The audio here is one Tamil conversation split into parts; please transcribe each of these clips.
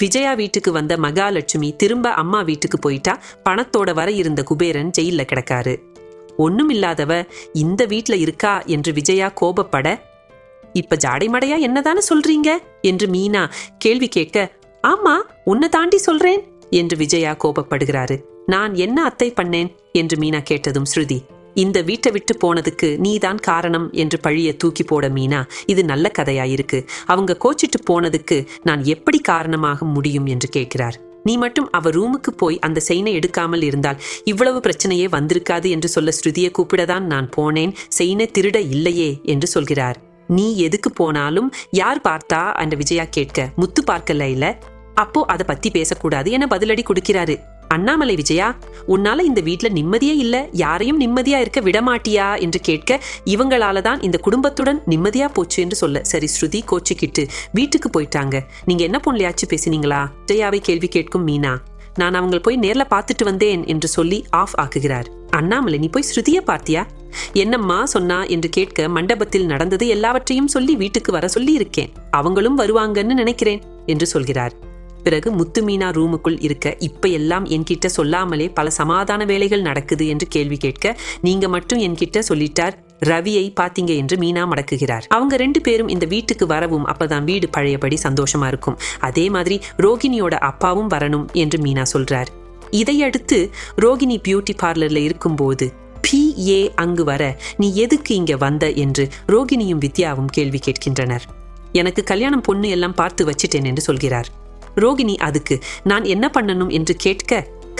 விஜயா வீட்டுக்கு வந்த மகாலட்சுமி திரும்ப அம்மா வீட்டுக்கு போயிட்டா பணத்தோட வர இருந்த குபேரன் ஜெயில கிடக்காரு. ஒண்ணும் இல்லாதவ இந்த வீட்ல இருக்கா என்று விஜயா கோபப்பட இப்ப ஜாடைமடையா என்னதானே சொல்றீங்க? என்று மீனா கேள்வி கேட்க ஆமா உன்னை தாண்டி சொல்றேன் என்று விஜயா கோபப்படுகிறாரு. நான் என்ன அத்தை பண்ணேன்? என்று மீனா கேட்டதும் ஸ்ருதி இந்த வீட்டை விட்டு போனதுக்கு நீதான் காரணம் என்று பழிய தூக்கி போட மீனா இது நல்ல கதையாயிருக்கு. அவங்க கோச்சிட்டு போனதுக்கு நான் எப்படி காரணமாக முடியும் என்று கேட்கிறார். நீ மட்டும் அவ ரூமுக்கு போய் அந்த செயினை எடுக்காமல் இருந்தால் இவ்வளவு பிரச்சனையே வந்திருக்காது என்று சொல்ல ஸ்ருதியை கூப்பிடதான் நான் போனேன். செயினை திருட இல்லையே என்று சொல்கிறார். நீ எதுக்கு போனாலும் யார் பார்த்தா? அந்த விஜயா கேட்க முத்து பார்க்கல இல்ல. அப்போ அதை பத்தி பேசக்கூடாது என பதிலடி கொடுக்கிறாரு. அண்ணாமலை விஜயா உன்னால இந்த வீட்ல நிம்மதியே இல்ல யாரையும் நிம்மதியா இருக்க விடமாட்டியா என்று கேட்க இவங்களால தான் இந்த குடும்பத்துடன் நிம்மதியா போச்சு என்று சொல்ல சரி ஸ்ருதி கோச்சிக்கிட்டு வீட்டுக்கு போயிட்டாங்க. நீங்க என்ன பொண்லையாச்சும் பேசினீங்களா? விஜயாவை கேள்வி கேட்கும் மீனா. நான் அவங்களை போய் நேர்ல பார்த்துட்டு வந்தேன் என்று சொல்லி ஆஃப் ஆக்குகிறார். அண்ணாமலை நீ போய் ஸ்ருதியை பார்த்தியா? என்னம்மா சொன்னா என்று கேட்க மண்டபத்தில் நடந்தது எல்லாவற்றையும் சொல்லி வீட்டுக்கு வர சொல்லி இருக்கேன் அவங்களும் வருவாங்கன்னு நினைக்கிறேன் என்று சொல்கிறார். பிறகு முத்து மீனா ரூமுக்குள் இருக்க இப்ப எல்லாம் என்கிட்ட சொல்லாமலே பல சமாதான வேலைகள் நடக்குது என்று கேள்வி கேட்க நீங்க மட்டும் என்கிட்ட சொல்லிட்டார் ரவியை பாத்தீங்க என்று மீனா மடக்குகிறார். அவங்க ரெண்டு பேரும் இந்த வீட்டுக்கு வரவும் அப்பதான் வீடு பழையபடி சந்தோஷமா இருக்கும். அதே மாதிரி ரோகிணியோட அப்பாவும் வரணும் என்று மீனா சொல்றார். இதையடுத்து ரோகிணி பியூட்டி பார்லர்ல இருக்கும்போது பி. ஏ. அங்கு வர நீ எதுக்கு இங்க வந்த? என்று ரோகிணியும் வித்யாவும் கேள்வி கேட்கின்றனர். எனக்கு கல்யாணம் பொண்ணு எல்லாம் பார்த்து வச்சிட்டேன் என்று சொல்கிறார். ரோகிணி அதுக்கு நான் என்ன பண்ணணும் என்று கேட்க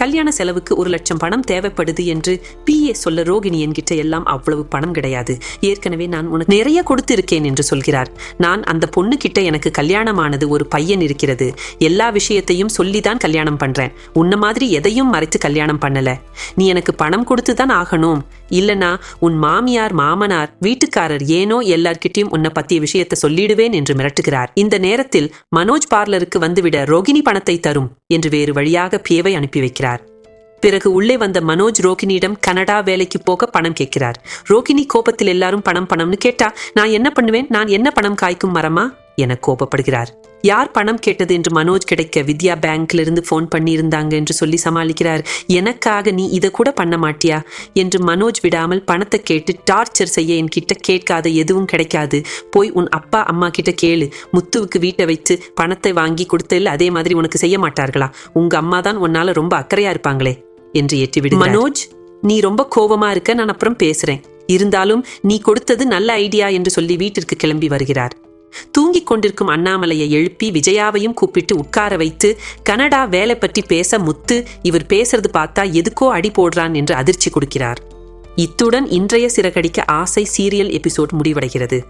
கல்யாண செலவுக்கு ஒரு லட்சம் பணம் தேவைப்படுது என்று பிஏ சொல்ல ரோகிணி என்கிட்ட எல்லாம் அவ்வளவு பணம் கிடையாது. ஏற்கனவே நான் உனக்கு நிறைய கொடுத்திருக்கேன் என்று சொல்கிறார். நான் அந்த பொண்ணு கிட்ட எனக்கு கல்யாணமானது ஒரு பையன் இருக்கிறது. எல்லா விஷயத்தையும் சொல்லிதான் கல்யாணம் பண்றேன். உன்ன மாதிரி எதையும் மறைத்து கல்யாணம் பண்ணல. நீ எனக்கு பணம் கொடுத்து தான் ஆகணும். இல்லனா உன் மாமியார் மாமனார் வீட்டுக்காரர் ஏனோ எல்லார்கிட்டயும் உன்னை பத்திய விஷயத்தை சொல்லிடுவேன் என்று மிரட்டுகிறார். இந்த நேரத்தில் மனோஜ் பார்லருக்கு வந்துவிட ரோகிணி பணத்தை தரும் என்று வேறு வழியாக பேவை அனுப்பி வைக்கிறார். பிறகு உள்ளே வந்த மனோஜ் ரோகிணியிடம் கனடா வேலைக்கு போக பணம் கேட்கிறார். ரோகிணி கோபத்தில் எல்லாரும் பணம் பணம்னு கேட்டா நான் என்ன பண்ணுவேன்? நான் என்ன பணம் காய்க்கும் மரமா? என கோபப்படுகிறார். யார் பணம் கேட்டது? என்று மனோஜ் கிடைக்க வித்யா பேங்க்ல இருந்து ஃபோன் பண்ணியிருந்தாங்க என்று சொல்லி சமாளிக்கிறார். எனக்காக நீ இதை கூட பண்ண மாட்டியா? என்று மனோஜ் விடாமல் பணத்தை கேட்டு டார்ச்சர் செய்ய என்கிட்ட கேட்காத எதுவும் கிடைக்காது. போய் உன் அப்பா அம்மா கிட்ட கேளு. முத்துவுக்கு வீட்டை வைத்து பணத்தை வாங்கி கொடுத்ததில் அதே மாதிரி உனக்கு செய்ய மாட்டார்களா? உங்க அம்மா தான் உன்னால ரொம்ப அக்கறையா இருப்பாங்களே. என்று ஏற்றிவிடு மனோஜ் நீ ரொம்ப கோபமா இருக்க நான் அப்புறம் பேசுறேன். இருந்தாலும் நீ கொடுத்தது நல்ல ஐடியா என்று சொல்லி வீட்டிற்கு கிளம்பி வருகிறார். தூங்கிக் கொண்டிருக்கும் அண்ணாமலையை எழுப்பி விஜயாவையும் கூப்பிட்டு உட்கார வைத்து கனடா வேலை பற்றி பேச முத்து இவர் பேசுறது பார்த்தா எதுக்கோ அடி போடுறான் என்று அதிர்ச்சி கொடுக்கிறார். இத்துடன் இன்றைய சிறகடிக்க ஆசை சீரியல் எபிசோட் முடிவடைகிறது.